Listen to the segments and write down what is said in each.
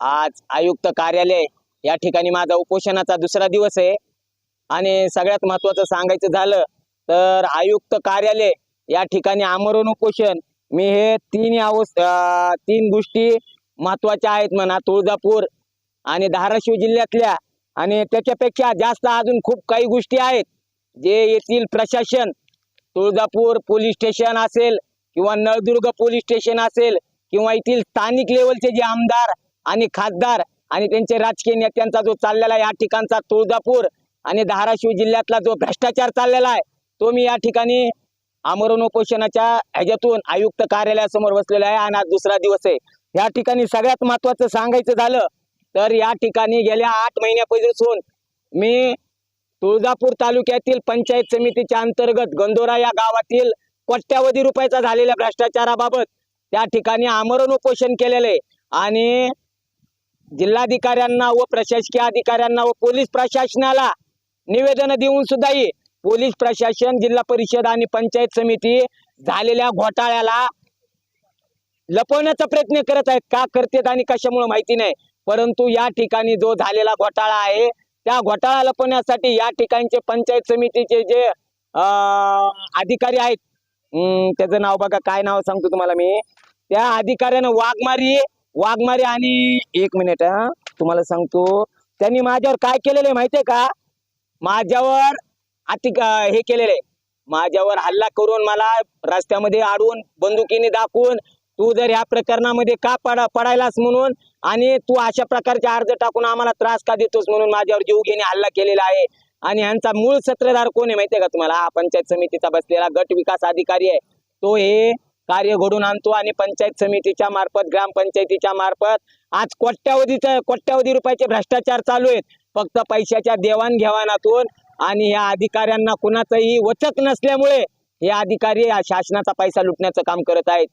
आज आयुक्त कार्यालय या ठिकाणी माझा उपोषणाचा दुसरा दिवस आहे. आणि सगळ्यात महत्वाचं सांगायचं झालं तर आयुक्त कार्यालय या ठिकाणी आमरण उपोषण. मी हे तीन अवस्थ तीन गोष्टी महत्त्वाच्या आहेत म्हणा. तुळजापूर आणि धाराशिव जिल्ह्यातल्या. आणि त्याच्यापेक्षा जास्त अजून खूप काही गोष्टी आहेत. जे येथील प्रशासन तुळजापूर पोलीस स्टेशन असेल किंवा नळदुर्ग पोलीस स्टेशन असेल किंवा येथील स्थानिक लेवलचे जे आमदार आणि खासदार आणि त्यांचे राजकीय नेत्यांचा जो चाललेला या ठिकाणचा तुळजापूर आणि धाराशिव जिल्ह्यातला जो भ्रष्टाचार चाललेला आहे तो मी या ठिकाणी आमरण उपोषणाच्या ह्याच्यातून आयुक्त कार्यालयासमोर बसलेला आहे आणि आज दुसरा दिवस आहे. या ठिकाणी सगळ्यात महत्वाचं सांगायचं झालं तर या ठिकाणी गेल्या आठ महिन्यापासून मी तुळजापूर तालुक्यातील पंचायत समितीच्या अंतर्गत गंदोरा या गावातील कोट्यावधी रुपयाचा झालेल्या भ्रष्टाचाराबाबत त्या ठिकाणी आमरण उपोषण केलेलं आहे. आणि जिल्हाधिकाऱ्यांना व प्रशासकीय अधिकाऱ्यांना व पोलीस प्रशासनाला निवेदन देऊन सुद्धाही पोलीस प्रशासन जिल्हा परिषद आणि पंचायत समिती झालेल्या घोटाळ्याला लपवण्याचा प्रयत्न करत आहेत. का करतात आणि कशामुळे माहिती नाही. परंतु या ठिकाणी जो झालेला घोटाळा आहे त्या घोटाळा लपवण्यासाठी या ठिकाणचे पंचायत समितीचे जे अधिकारी आहेत हम्म, त्याचं नाव बघा काय नाव सांगतो तुम्हाला मी. त्या अधिकाऱ्यानं वाघमारी वाघमारे आणि एक मिनिट हा. तुम्हाला सांगतो त्यांनी माझ्यावर काय केलेलं आहे माहितीये का? माझ्यावर अति हे केलेलं आहे. माझ्यावर हल्ला करून मला रस्त्यामध्ये अडवून बंदुकीने दाखवून तू जर या प्रकरणामध्ये का पडा पडायलास म्हणून आणि तू अशा प्रकारचे अर्ज टाकून आम्हाला त्रास का देतोस म्हणून माझ्यावर जीव घेणे हल्ला केलेला आहे. आणि यांचा मूळ सत्रधार कोण आहे माहितीये का तुम्हाला? हा पंचायत समितीचा बसलेला गट विकास अधिकारी आहे. तो हे कार्य घडून आणतो आणि पंचायत समितीच्या मार्फत ग्रामपंचायतीच्या मार्फत. आज कोट्यावधीचं कोट्यावधी रुपयाचे भ्रष्टाचार चालू आहेत. फक्त पैशाच्या देवाणघेवाणातून आणि या अधिकाऱ्यांना कुणाचंही वचक नसल्यामुळे हे अधिकारी शासनाचा पैसा लुटण्याचं काम करत आहेत.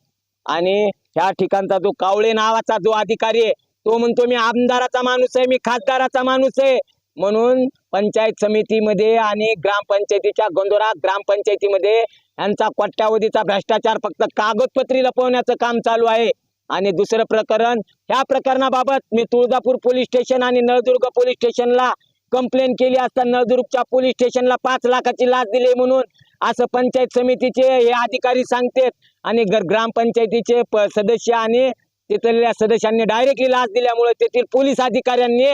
आणि ह्या ठिकाणचा जो कावळे नावाचा जो अधिकारी आहे तो म्हणतो मी आमदाराचा माणूस आहे मी खासदाराचा माणूस आहे. म्हणून पंचायत समितीमध्ये आणि ग्रामपंचायतीच्या गोंदोरा ग्रामपंचायतीमध्ये यांचा कोट्यावधीचा भ्रष्टाचार फक्त कागदपत्री लपवण्याचं काम चालू आहे. आणि दुसरं प्रकरण ह्या प्रकरणाबाबत मी तुळजापूर पोलीस स्टेशन आणि नळदुर्ग पोलीस स्टेशनला कंप्लेन केली असता नळदुर्गच्या पोलीस स्टेशनला पाच लाखाची लाच दिली म्हणून. असं पंचायत समितीचे हे अधिकारी सांगतात आणि ग्रामपंचायतीचे प- सदस्य आणि तिथल्या सदस्यांनी डायरेक्टली लाच दिल्यामुळे तेथील पोलीस अधिकाऱ्यांनी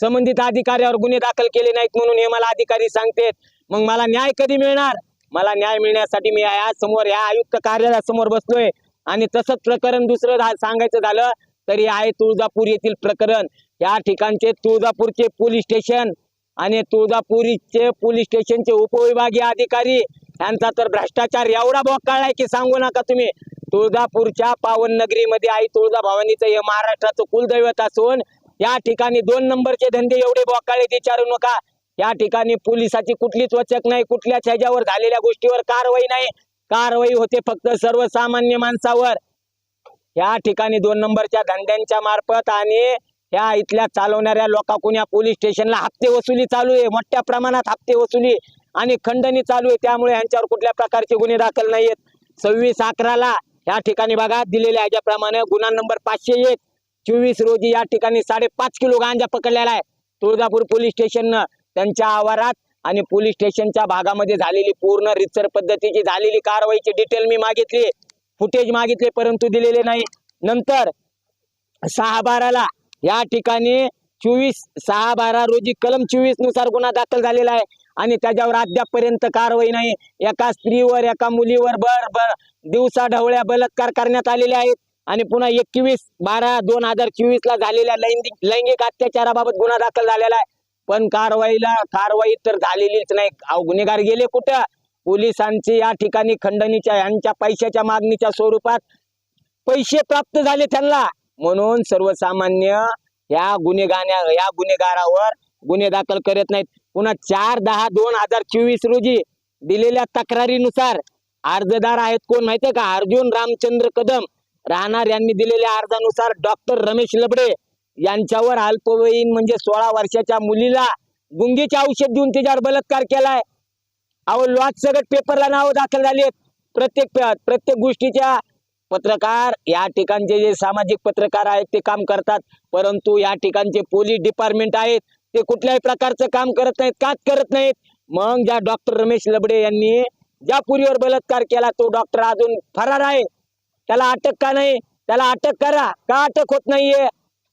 संबंधित अधिकाऱ्यावर गुन्हे दाखल केले नाहीत म्हणून हे मला अधिकारी सांगतेत. मग मला न्याय कधी मिळणार? मला न्याय मिळण्यासाठी मी या समोर या आयुक्त कार्यालयासमोर बसलोय. आणि तसंच प्रकरण दुसरं सांगायचं झालं तरी आहे तुळजापूर येथील प्रकरण. या ठिकाणचे तुळजापूरचे पोलीस स्टेशन आणि तुळजापुरीचे पोलीस स्टेशनचे उपविभागीय अधिकारी यांचा तर भ्रष्टाचार एवढा बोकाळलाय की सांगू नका तुम्ही. तुळजापूरच्या पावन नगरीमध्ये आई तुळजाभवानीचं हे महाराष्ट्राचं कुलदैवत असून या ठिकाणी दोन नंबरचे धंदे एवढे बोकाळे विचारू नका. या ठिकाणी पोलिसाची कुठलीच वचक नाही कुठल्याच ह्याच्यावर झालेल्या गोष्टीवर कारवाई नाही. कारवाई होते फक्त सर्वसामान्य माणसावर. या ठिकाणी दोन नंबरच्या धंद्यांच्या मार्फत आणि ह्या इथल्या चालवणाऱ्या लोकांकून या पोलीस स्टेशनला हप्ते वसुली चालू आहे मोठ्या प्रमाणात हप्ते वसुली आणि खंडणी चालू आहे. त्यामुळे यांच्यावर कुठल्या प्रकारचे गुन्हे दाखल नाहीयेत. सव्वीस अकराला या ठिकाणी बघा दिलेल्या ह्याच्याप्रमाणे गुन्हा नंबर पाचशे एक. चोवीस रोजी या ठिकाणी साडेपाच किलो गांजा पकडलेला आहे. तुळजापूर पोलीस स्टेशननं त्यांच्या आवारात आणि पोलीस स्टेशनच्या भागामध्ये झालेली पूर्ण रितसर पद्धतीची झालेली कारवाईची डिटेल मी मागितली. फुटेज मागितले परंतु दिलेले नाही. नंतर सहा बाराला या ठिकाणी चोवीस सहा बारा रोजी कलम चोवीसनुसार गुन्हा दाखल झालेला आहे. आणि त्याच्यावर अद्यापपर्यंत कारवाई नाही. एका स्त्रीवर एका मुलीवर बर बर दिवसा ढवळ्या बलात्कार करण्यात आलेले आहेत. आणि पुन्हा एकवीस बारा दोन हजार चोवीस ला झालेल्या लैंगिक लैंगिक अत्याचाराबाबत गुन्हा दाखल झालेला आहे. पण कारवाईला कारवाई तर झालेलीच नाही. गुन्हेगार गेले कुठं? पोलिसांची या ठिकाणी खंडणीच्या यांच्या पैशाच्या मागणीच्या स्वरूपात पैसे प्राप्त झाले त्यांना. म्हणून सर्वसामान्य या गुन्हेगाऱ्या या गुन्हेगारावर गुन्हे दाखल करत नाहीत. पुन्हा चार दहा दोन हजार चोवीस रोजी दिलेल्या तक्रारीनुसार अर्जदार आहेत कोण माहितीये का? अर्जुन रामचंद्र कदम. राहणार यांनी दिलेल्या अर्जानुसार डॉक्टर रमेश लबडे यांच्यावर अल्पवयीन म्हणजे सोळा वर्षाच्या मुलीला गुंगीचे औषध देऊन त्याच्यावर बलात्कार केलाय. अहो लॉज सगळं पेपरला नाव दाखल झाली प्रत्येक प्रत्येक गोष्टीच्या पत्रकार या ठिकाणचे जे सामाजिक पत्रकार आहेत ते काम करतात. परंतु या ठिकाणचे पोलीस डिपार्टमेंट आहेत ते कुठल्याही प्रकारचं काम करत नाहीत काच करत नाहीत. मग ज्या डॉक्टर रमेश लबडे यांनी ज्या पुरीवर बलात्कार केला तो डॉक्टर अजून फरार आहे. त्याला अटक का नाही? त्याला अटक करा. का अटक होत नाहीये?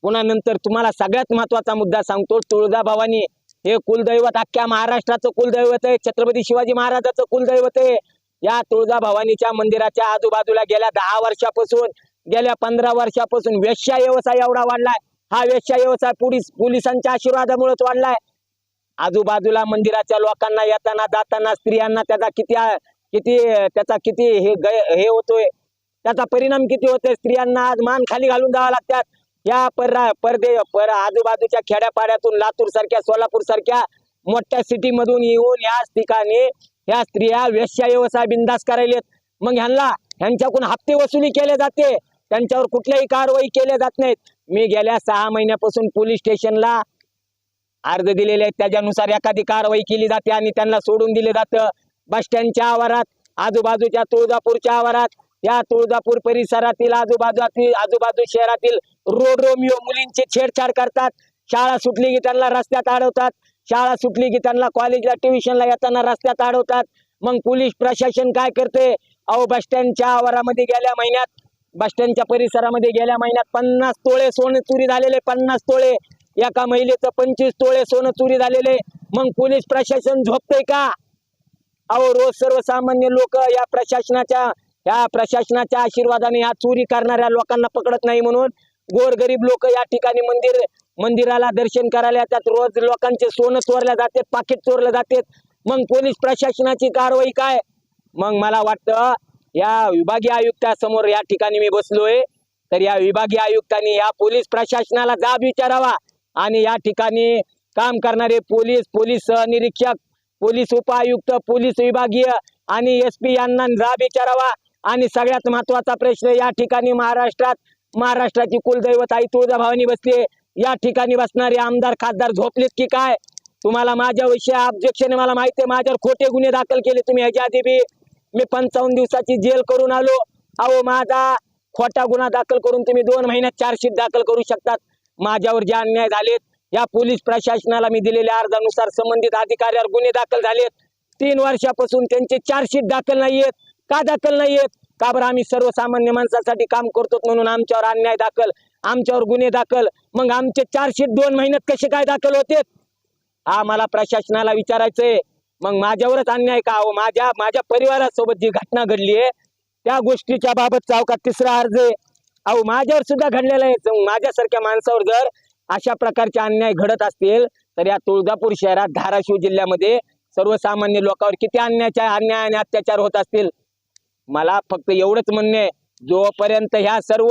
पुन्हा नंतर तुम्हाला सगळ्यात महत्त्वाचा मुद्दा सांगतो तुळजाभवानी हे कुलदैवत अख्ख्या महाराष्ट्राचं कुलदैवत आहे. छत्रपती शिवाजी महाराजाचं कुलदैवत आहे. या तुळजाभवानीच्या मंदिराच्या आजूबाजूला गेल्या दहा वर्षापासून गेल्या पंधरा वर्षापासून वेश्या व्यवसाय एवढा वाढलाय. हा वेश्या व्यवसाय पोलीस पोलिसांच्या आशीर्वादामुळेच वाढलाय. आजूबाजूला मंदिराच्या लोकांना येताना जाताना स्त्रियांना त्याचा किती किती त्याचा किती हे गै हे होतोय. त्याचा परिणाम किती होतोय? स्त्रियांना आज मान खाली घालून जावं लागतात. या परदे पर आजूबाजूच्या खेड्यापाड्यातून लातूर सारख्या सोलापूर सारख्या मोठ्या सिटी मधून येऊन याच ठिकाणी ह्या स्त्रिया वेश्या व्यवसाय बिंदास करायलेत मग ह्यांना ह्यांच्याकडून हप्ते वसुली केले जाते. त्यांच्यावर कुठल्याही कारवाई केल्या जात नाहीत. मी गेल्या सहा महिन्यापासून पोलीस स्टेशनला अर्ज दिलेले आहेत. त्याच्यानुसार एखादी कारवाई केली जाते आणि त्यांना सोडून दिले जातं. बस स्टँडच्या आवारात आजूबाजूच्या तुळजापूरच्या आवारात या तुळजापूर परिसरातील आजूबाजूतील आजूबाजू शहरातील रोड रोमिओ मुलींची छेडछाड करतात. शाळा सुटली की त्यांना रस्त्यात अडवतात. शाळा सुटली की त्यांना कॉलेजला ट्युशनला येताना रस्त्यात अडवतात. मग पोलीस प्रशासन काय करते? अहो बस स्टँडच्या आवारामध्ये गेल्या महिन्यात बस स्टँडच्या परिसरामध्ये गेल्या महिन्यात पन्नास तोळे सोनं चोरी झालेले पन्नास तोळे. एका महिलेचं पंचवीस तोळे सोनं चोरी झालेले. मग पोलीस प्रशासन झोपतंय का? अहो रोज सर्वसामान्य लोक या प्रशासनाच्या या प्रशासनाच्या आशीर्वादाने या चोरी करणाऱ्या लोकांना पकडत नाही म्हणून गोरगरीब लोक या ठिकाणी मंदिर मंदिराला दर्शन करायला येतात. रोज लोकांचे सोनं चोरल्या जाते पाकिट चोरले जाते. मग पोलीस प्रशासनाची कारवाई काय? मग मला वाटतं या विभागीय आयुक्तासमोर या ठिकाणी मी बसलोय. तर या विभागीय आयुक्तांनी या पोलीस प्रशासनाला जाब विचारावा आणि या ठिकाणी काम करणारे पोलीस पोलीस निरीक्षक पोलीस उपायुक्त पोलीस विभागीय आणि एस पी यांना जाब विचारावा. आणि सगळ्यात महत्त्वाचा प्रश्न या ठिकाणी महाराष्ट्रात महाराष्ट्राची कुलदैवत आई तुळजाभवानी बसली या ठिकाणी बसणारे आमदार खासदार झोपलेत की काय? तुम्हाला माझ्याविषयी ऑब्जेक्शन मला माहिती आहे माझ्यावर खोटे गुन्हे दाखल केले तुम्ही ह्याच्या आधी बी. मी पंचावन्न दिवसाची जेल करून आलो. अहो माझा खोटा गुन्हा दाखल करून तुम्ही दोन महिन्यात चार्जशीट दाखल करू शकतात. माझ्यावर जे अन्याय झालेत या पोलीस प्रशासनाला मी दिलेल्या अर्जानुसार संबंधित अधिकाऱ्यावर गुन्हे दाखल झालेत. तीन वर्षापासून त्यांचे चार्जशीट दाखल नाही आहेत का दाखल नाहीयेत का बरं आम्ही सर्वसामान्य माणसासाठी काम करतो म्हणून आमच्यावर अन्याय दाखल आमच्यावर गुन्हे दाखल? मग आमचे चारशे दोन महिन्यात कसे काय दाखल होते? हा मला प्रशासनाला विचारायचंय. मग माझ्यावरच अन्याय का? हो माझ्या माझ्या परिवारासोबत जी घटना घडली आहे त्या गोष्टीच्या बाबत चौकात तिसरा अर्ज आहे? अहो माझ्यावर सुद्धा घडलेला आहे. माझ्यासारख्या माणसावर जर अशा प्रकारचे अन्याय घडत असतील तर या तुळजापूर शहरात धाराशिव जिल्ह्यामध्ये सर्वसामान्य लोकांवर किती अन्याय अन्याय आणि अत्याचार होत असतील? मला फक्त एवढंच म्हणणे जोपर्यंत ह्या सर्व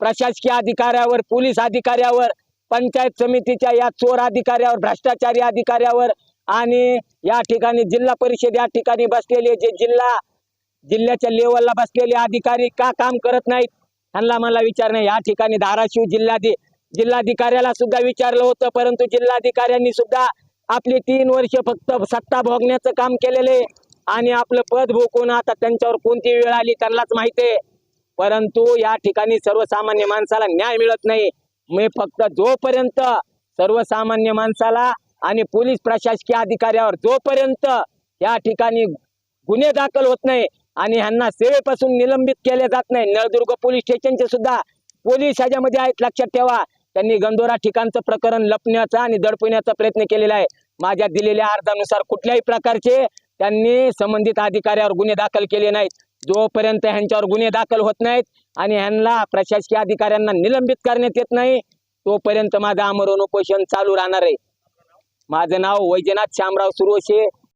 प्रशासकीय अधिकाऱ्यावर पोलीस अधिकाऱ्यावर पंचायत समितीच्या या चोर अधिकाऱ्यावर भ्रष्टाचारी अधिकाऱ्यावर आणि या ठिकाणी जिल्हा परिषद या ठिकाणी बसलेले जे जिल्हा जिल्ह्याच्या लेवलला बसलेले अधिकारी का काम करत नाहीत? त्यांना मला विचारणं या ठिकाणी धाराशिव जिल्हाधि जिल्हाधिकाऱ्याला सुद्धा विचारलं होतं परंतु जिल्हाधिकाऱ्यांनी सुद्धा आपली तीन वर्ष फक्त सत्ता भोगण्याचं काम केलेले आणि आपलं पद भोकून आता त्यांच्यावर कोणती वेळ आली त्यांनाच माहिती आहे. परंतु या ठिकाणी सर्वसामान्य माणसाला न्याय मिळत नाही. मी फक्त जोपर्यंत सर्वसामान्य माणसाला आणि पोलीस प्रशासकीय अधिकाऱ्यावर जोपर्यंत या ठिकाणी गुन्हे दाखल होत नाही आणि ह्यांना सेवेपासून निलंबित केले जात नाही नळदुर्ग पोलीस स्टेशनचे सुद्धा पोलीस ह्याच्यामध्ये आहेत लक्षात ठेवा. त्यांनी गंदोरा ठिकाणचं प्रकरण लपण्याचा आणि दडपण्याचा प्रयत्न केलेला आहे. माझ्या दिलेल्या अर्जानुसार कुठल्याही प्रकारचे त्यांनी संबंधित अधिकाऱ्यावर गुन्हे दाखल केले नाहीत. जोपर्यंत ह्यांच्यावर गुन्हे दाखल होत नाहीत आणि ह्यांना प्रशासकीय अधिकाऱ्यांना निलंबित करण्यात येत नाही तोपर्यंत माझं आमरण उपोषण चालू राहणार आहे. माझं नाव वैजनाथ श्यामराव सुरोशे